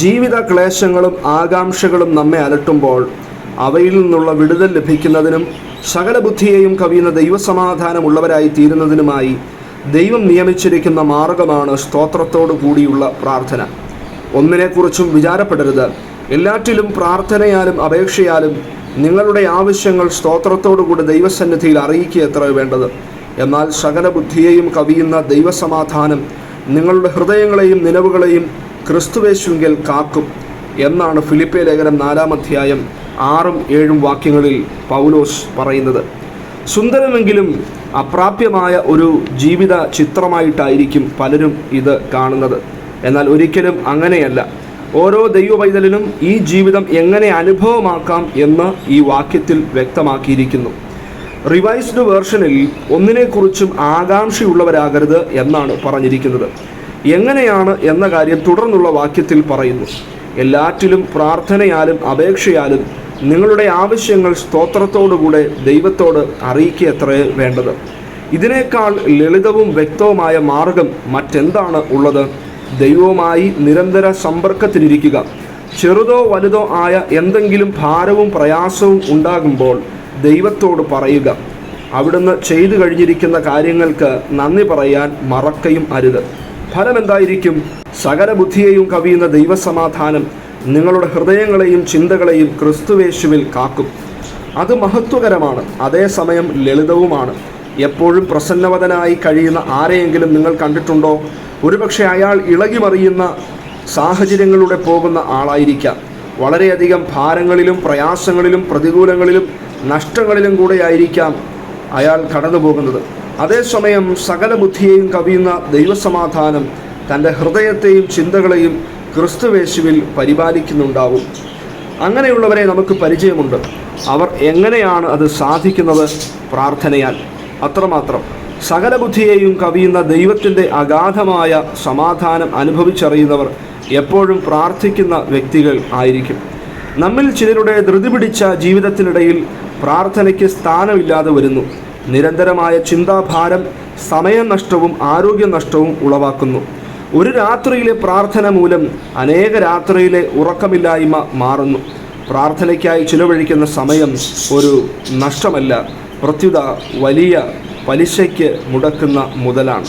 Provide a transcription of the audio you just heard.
ജീവിത ക്ലേശങ്ങളും ആകാംക്ഷകളും നമ്മെ അലട്ടുമ്പോൾ അവയിൽ നിന്നുള്ള വിടുതൽ ലഭിക്കുന്നതിനും സകല ബുദ്ധിയെയും കവിയുന്ന ദൈവസമാധാനമുള്ളവരായി തീരുന്നതിനുമായി ദൈവം നിയമിച്ചിരിക്കുന്ന മാർഗമാണ് സ്തോത്രത്തോടു കൂടിയുള്ള പ്രാർത്ഥന. ഒന്നിനെക്കുറിച്ചും വിചാരപ്പെടരുത്. എല്ലാറ്റിലും പ്രാർത്ഥനയാലും അപേക്ഷയാലും നിങ്ങളുടെ ആവശ്യങ്ങൾ സ്തോത്രത്തോടുകൂടി ദൈവസന്നിധിയിൽ അറിയിക്കുക എത്ര വേണ്ടത്. എന്നാൽ സകല ബുദ്ധിയെയും കവിയുന്ന ദൈവസമാധാനം നിങ്ങളുടെ ഹൃദയങ്ങളെയും നിലവുകളെയും ക്രിസ്തുവേശുവിൽ കാക്കും എന്നാണ് ഫിലിപ്പെ ലേഖനം നാലാം അധ്യായം ആറും ഏഴും വാക്യങ്ങളിൽ പൗലോസ് പറയുന്നത്. സുന്ദരമെങ്കിലും അപ്രാപ്യമായ ഒരു ജീവിത ചിത്രമായിട്ടായിരിക്കും പലരും ഇത് കാണുന്നത്. എന്നാൽ ഒരിക്കലും അങ്ങനെയല്ല. ഓരോ ദൈവപൈതലിനും ഈ ജീവിതം എങ്ങനെ അനുഭവമാക്കാം എന്ന് ഈ വാക്യത്തിൽ വ്യക്തമാക്കിയിരിക്കുന്നു. റിവൈസ്ഡ് വേർഷനിൽ ഒന്നിനെക്കുറിച്ചും ആകാംക്ഷയുള്ളവരാകരുത് എന്നാണ് പറഞ്ഞിരിക്കുന്നത്. എങ്ങനെയാണ് എന്ന കാര്യം തുടർന്നുള്ള വാക്യത്തിൽ പറയുന്നു. എല്ലാറ്റിലും പ്രാർത്ഥനയാലും അപേക്ഷയാലും നിങ്ങളുടെ ആവശ്യങ്ങൾ സ്തോത്രത്തോടുകൂടെ ദൈവത്തോട് അറിയിക്കുക വേണ്ടത്. ഇതിനേക്കാൾ ലളിതവും വ്യക്തവുമായ മാർഗം മറ്റെന്താണ് ഉള്ളത്? ദൈവവുമായി നിരന്തര സമ്പർക്കത്തിലിരിക്കുക. ചെറുതോ വലുതോ ആയ എന്തെങ്കിലും ഭാരവും പ്രയാസവും ഉണ്ടാകുമ്പോൾ ദൈവത്തോട് പറയുക. അവിടുന്ന് ചെയ്തു കഴിഞ്ഞിരിക്കുന്ന കാര്യങ്ങൾക്ക് നന്ദി പറയാൻ മറക്കയും അരുത്. ഫലം എന്തായിരിക്കും സകല ബുദ്ധിയെയും കവിയുന്ന ദൈവസമാധാനം നിങ്ങളുടെ ഹൃദയങ്ങളെയും ചിന്തകളെയും ക്രിസ്തുവേശുവിൽ കാക്കും. അത് മഹത്വകരമാണ്. അതേസമയം ലളിതവുമാണ്. എപ്പോഴും പ്രസന്നവതനായി കഴിയുന്ന ആരെയെങ്കിലും നിങ്ങൾ കണ്ടിട്ടുണ്ടോ? ഒരുപക്ഷെ അയാൾ ഇളകിമറിയുന്ന സാഹചര്യങ്ങളിലൂടെ പോകുന്ന ആളായിരിക്കാം. വളരെയധികം ഭാരങ്ങളിലും പ്രയാസങ്ങളിലും പ്രതികൂലങ്ങളിലും നഷ്ടങ്ങളിലും കൂടെയായിരിക്കാം അയാൾ കടന്നു പോകുന്നത് അതേസമയം സകല ബുദ്ധിയെയും കവിയുന്ന ദൈവസമാധാനം തന്റെ ഹൃദയത്തെയും ചിന്തകളെയും ക്രിസ്തുവേശുവിൽ പരിപാലിക്കുന്നുണ്ടാവും അങ്ങനെയുള്ളവരെ നമുക്ക് പരിചയമുണ്ട്. അവർ എങ്ങനെയാണ് അത് സാധിക്കുന്നത്? പ്രാർത്ഥനയാൽ. അത്രമാത്രം. സകല ബുദ്ധിയെയും കവിയുന്ന ദൈവത്തിന്റെ അഗാധമായ സമാധാനം അനുഭവിച്ചറിയുന്നവർ എപ്പോഴും പ്രാർത്ഥിക്കുന്ന വ്യക്തികൾ ആയിരിക്കും. നമ്മിൽ ചിലരുടെ ധൃതി പിടിച്ച ജീവിതത്തിനിടയിൽ പ്രാർത്ഥനയ്ക്ക് സ്ഥാനമില്ലാതെ വരുന്നു. നിരന്തരമായ ചിന്താഭാരം സമയനഷ്ടവും ആരോഗ്യനഷ്ടവും ഉളവാക്കുന്നു. ഒരു രാത്രിയിലെ പ്രാർത്ഥന മൂലം അനേക രാത്രിയിലെ ഉറക്കമില്ലായ്മ മാറുന്നു. പ്രാർത്ഥനയ്ക്കായി ചിലവഴിക്കുന്ന സമയം ഒരു നഷ്ടമല്ല പ്രത്യുത വലിയ പലിശയ്ക്ക് മുടക്കുന്ന മുതലാണ്.